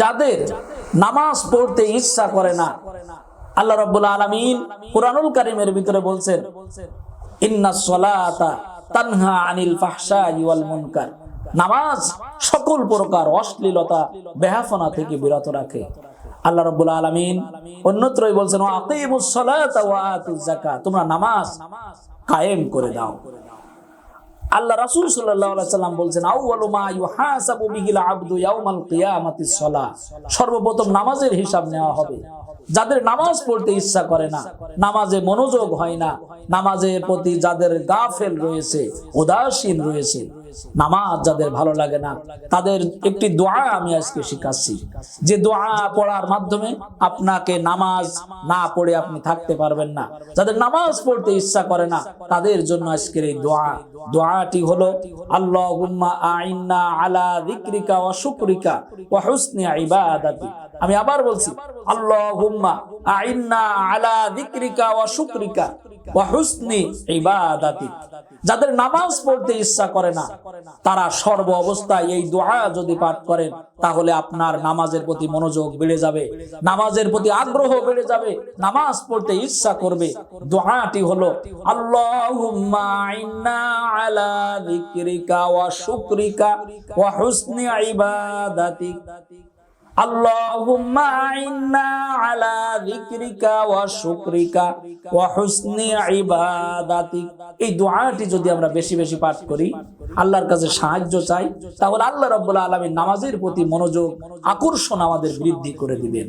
যাদের নামাজ পড়তে ইচ্ছা করে না। আল্লাহ রাব্বুল আলামিন কুরআনুল কারীমের ভিতরে বলছেন নামাজ সকল প্রকার অশ্লীলতা, বেহাফনা থেকে বিরত রাখে। আল্লাহ আলামিন অন্যত্রই বলছেন তোমরা নামাজ কায়েম করে দাও। আল্লাহ রাসূল সাল্লাল্লাহু আলাইহি সাল্লাম বলছেন মা ইউহাসাবু বিহিল আবদু ইয়াউমাল কিয়ামাতিস সালাহ সর্বপ্রথম নামাজের হিসাব নেওয়া হবে। যাদের নামাজ পড়তে ইচ্ছা করে না, নামাজে মনোযোগ হয় না, নামাজের প্রতি যাদের গাফেল রয়েছে, উদাসীন রয়েছে নামাজ যাদের ভালো লাগে না, তাদের একটি দোয়া আমি আজকে শিখাচ্ছি। যে দোয়া পড়ার মাধ্যমে আপনাকে নামাজ না পড়ে আপনি থাকতে পারবেন না। যাদের নামাজ পড়তে ইচ্ছা করে না, তাদের জন্য আজকের এই দোয়া। দোয়াটি হলো, আল্লাহুম্মা আইন্না আলা যিকরিকা ওয়া শুকরিকা ওয়া আমি আবার বলছি, আল্লাহুম্মা আইন্না আলা যিকরিকা ওয়া শুকরিকা। যাদের নামাজ পড়তে ইচ্ছা করে না, তারা সর্ব অবস্থায় এই দোয়া যদি পাঠ করেন, তাহলে আপনার নামাজের প্রতি মনোযোগ বেড়ে যাবে, নামাজের প্রতি আগ্রহ বেড়ে যাবে, নামাজ পড়তে ইচ্ছা করবে। দোয়াটি হলো, আল্লাহুম্মা আলা যিকরিকা ওয়া শুকরিকা ওয়া হুসনি ইবাদাতিক এই দোয়াটি যদি আমরা বেশি বেশি পাঠ করি, আল্লাহর কাছে সাহায্য চাই, তাহলে আল্লাহ রাব্বুল আলামিন নামাজের প্রতি মনোযোগ, আকর্ষণ আমাদের বৃদ্ধি করে দিবেন।